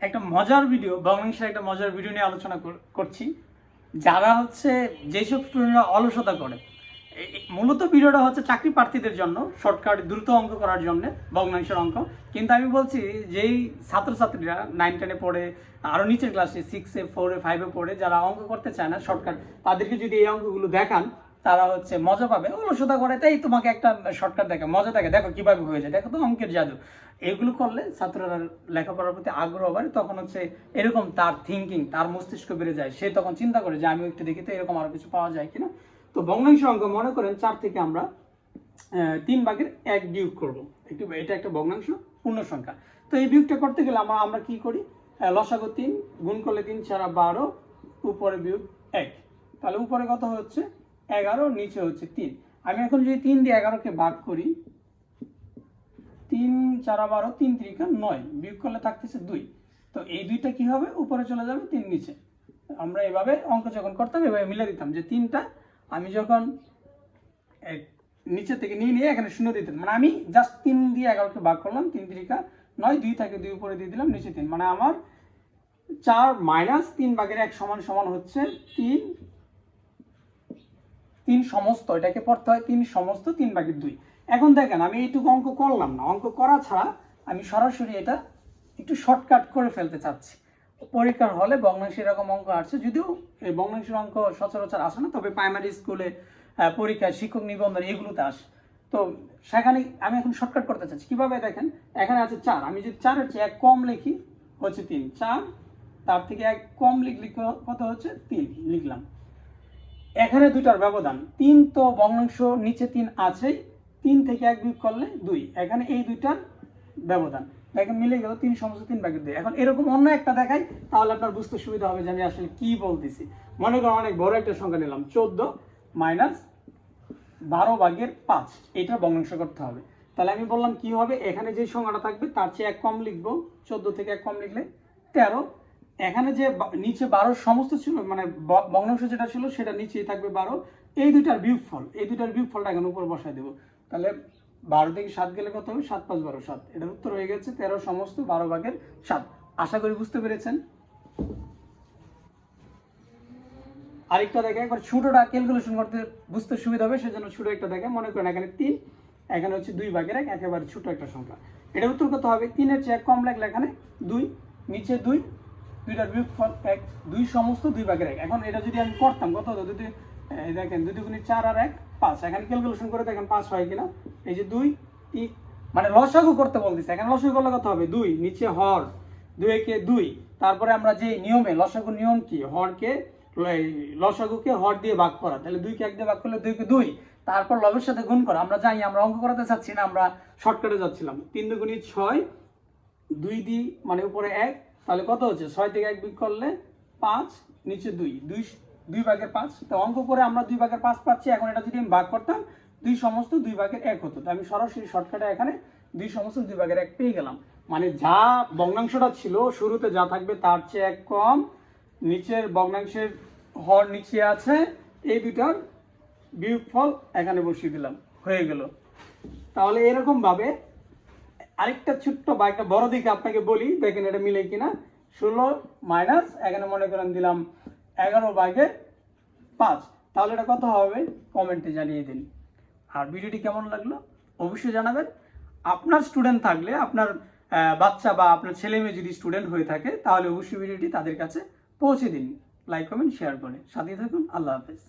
একটা মজার ভিডিও ভগ্নাংশের একটা মজার ভিডিও নিয়ে আলোচনা কর- করছি। যারা হচ্ছে যেসব স্টুডেন্টরা অলসতা করে মূলত ভিডিওটা হচ্ছে চাকরি প্রার্থীদের জন্য শর্টকাট দ্রুত অঙ্ক করার জন্য ভগ্নাংশের অঙ্ক। কিন্তু আমি বলছি, যেই ছাত্রছাত্রীরা নাইন টেনে পড়ে আরও নিচের ক্লাসে সিক্সে ফোরে ফাইভে পড়ে, যারা অঙ্ক করতে চায় না শর্টকাট তাদেরকে যদি এই অঙ্কগুলো দেখান তারা হচ্ছে মজা পাবে। অলসতা করে তাই তোমাকে একটা শর্টকাট দেখে, মজা দেখে, দেখো কীভাবে হয়ে যায় দেখো তো অঙ্কের জাদু। এগুলো করলে ছাত্ররা লেখাপড়ার প্রতি আগ্রহ বাড়ে, তখন হচ্ছে এরকম তার থিঙ্কিং তার মস্তিষ্ক বেড়ে যায়। সে তখন চিন্তা করে যে আমি একটু দেখি তো এরকম আরও কিছু পাওয়া যায় কিনা? তো ভগ্নাংশ অঙ্ক মনে করেন চার থেকে আমরা তিন ভাগের এক বিয়োগ করব। একটু, এটা একটা ভগ্নাংশ, পূর্ণ সংখ্যা। তো এই বিয়োগটা করতে গেলে আমরা আমরা কি করি? লসাগু তিন, গুণ করলে তিন ছাড়া বারো, উপরে বিয়োগ এক। তাহলে উপরে কত হচ্ছে? এগারো, নিচে হচ্ছে তিন। আমি এখন যদি তিন দিয়ে এগারোকে ভাগ করি, তিন চারা বারো, তিন তিরিকা নয়, বিয়োগ করলে থাকতেছে দুই। তো এই দুইটা কি হবে? উপরে চলে যাবে তিন নিচে। আমরা এভাবে অঙ্ক যখন করতাম, এভাবে মিলে দিতাম যে তিনটা আমি যখন নিচে থেকে নিয়ে নিয়ে এখানে শূন্য দিতাম। মানে আমি জাস্ট তিন দিয়ে এগারোকে ভাগ করলাম, তিন তিরিকা নয়, দুই থাকে দুই উপরে দিয়ে দিলাম, নিচে তিন। মানে আমার চার মাইনাস তিন ভাগের এক সমান সমান হচ্ছে তিন তিন সমস্ত, এটাকে পড়তে হয় তিন সমস্ত, তিন ভাগের দুই। এখন দেখেন, আমি এইটুকু অঙ্ক করলাম না। অঙ্ক করা ছাড়া আমি সরাসরি এটা একটু শর্টকাট করে ফেলতে চাচ্ছি। পরীক্ষার হলে ভগ্নাংশ এরকম অঙ্ক আসছে, যদিও এই ভগ্নাংশের অঙ্ক সচরাচর আসে না, তবে প্রাইমারি স্কুলে পরীক্ষায় শিক্ষক নিবন্ধন এগুলোতে আসে। তো সেখানে আমি এখন শর্টকাট করতে চাচ্ছি। কীভাবে দেখেন? এখানে আছে চার। আমি যদি চার হচ্ছে এক কম লিখি, হচ্ছে তিন। চার, তার থেকে এক কম লিখলি ক- কত হচ্ছে? তিন লিখলাম। এখানে দুইটার ব্যবধান। তিন তো ভগ্নাংশ, নিচে তিন আছেই। তিন থেকে এক বিয়োগ করলে দুই। এখানে এই দুইটার ব্যবধান। দেখেন মিলে গেল তিন সমস্ত তিন ভাগের দুই। এখন এরকম অন্য একটা দেখাই, তাহলে আপনার বুঝতে সুবিধা হবে যে আমি আসলে কি বলতেছি। মনে করেন অনেক বড় একটা সংখ্যা নিলাম, চোদ্দ মাইনাস বারো ভাগের পাঁচ। এটা ভগ্নাংশ করতে হবে। তাহলে আমি বললাম কি হবে? এখানে যে সংখ্যাটা থাকবে, তার চেয়ে এক কম লিখব। চোদ্দ থেকে এক কম লিখলে তেরো। এখানে যে নিচে বারোর সমস্ত ছিল মানে ব- ভগ্নাংশ যেটা ছিল, সেটা নিচেই থাকবে বারো। এই দুইটার বিয়োগফল, এই দুইটার বিয়োগফলটা এখানে উপর বসায় দেবো। তাহলে বারো থেকে সাত গেলে কত হবে? সাত পাঁচ বারো, সাত। এটার উত্তর হয়ে গেছে তেরো সমস্ত, বারো ভাগের সাত। আশা করি বুঝতে পেরেছেন। আরেকটা দেখে, একবার ছোটটা ক্যালকুলেশন করতে বুঝতে সুবিধা হবে, সেজন্য ছোট একটা দেখে। মনে করেন এখানে তিন, এখানে হচ্ছে দুই ভাগের এক, একেবারে ছোট একটা সংখ্যা। এটা উত্তর কত হবে? তিনের চেয়ে কম লাগলে এখানে দুই, নিচে দুই দুইটার বিয়োগফল এক, দুই সমস্ত দুই ভাগের এক। এখন এটা যদি আমি করতাম, কত হতো? যদি দেখেন দুই দুগুণি চার আর এক, পাঁচ। এখানে ক্যালকুলেশন করে দেখেন পাঁচ হয় কিনা? এই যে দুই মানে লসাগু করতে বলতেছে। এখানে লসাগু করলে কত হবে? দুই, নিচে হর। দুই একে দুই। তারপরে আমরা যে নিয়মে লসাগু নিয়ম কি? হরকে লসাগুকে হর দিয়ে ভাগ করা। তাহলে দুইকে এক দিয়ে ভাগ করলে দুইকে দুই। তারপর লবের সাথে গুণ করা। আমরা জানি, আমরা অঙ্ক করাতে চাচ্ছি না, আমরা শর্টকাটে যাচ্ছিলাম। তিন দুগুণি ছয়, দুই দি মানে উপরে এক তাহলে কত হচ্ছে? ছয় থেকে এক বিয়োগ করলে পাঁচ, নিচে দুই। দুই দুই ভাগের পাঁচ। তো অঙ্ক করে আমরা দুই ভাগের পাঁচ পাচ্ছি। এখন এটা যদি আমি ভাগ করতাম, দুই সমস্ত দুই ভাগের এক হতো। তো আমি সরাসরি শর্টকাটে এখানে দুই সমস্ত দুই ভাগের এক পেয়ে গেলাম। মানে যা ভগ্নাংশটা ছিল, শুরুতে যা থাকবে তার চেয়ে এক কম। নিচের ভগ্নাংশের হর নিচে আছে। এই দুটার বিয়োগফল এখানে বসিয়ে দিলাম। হয়ে গেল। তাহলে এরকম ভাবে আরেকটা ছোট্ট বা একটা বড় দিকে আপনাকে বলি, দেখেন এটা মিলে কিনা। ষোলো মাইনাস এখানে মনে করেন দিলাম এগারো ভাগে পাঁচ। তাহলে এটা কত হবে? কমেন্টে জানিয়ে দিন। আর ভিডিওটি কেমন লাগল? অবশ্যই জানাবেন। আপনার স্টুডেন্ট থাকলে, আপনার বাচ্চা বা আপনার ছেলে মেয়ে যদি স্টুডেন্ট হয়ে থাকে, তাহলে অবশ্যই ভিডিওটি তাদের কাছে পৌঁছে দিন। লাইক কমেন্ট শেয়ার করে। সাথে থাকুন। আল্লাহ হাফেজ।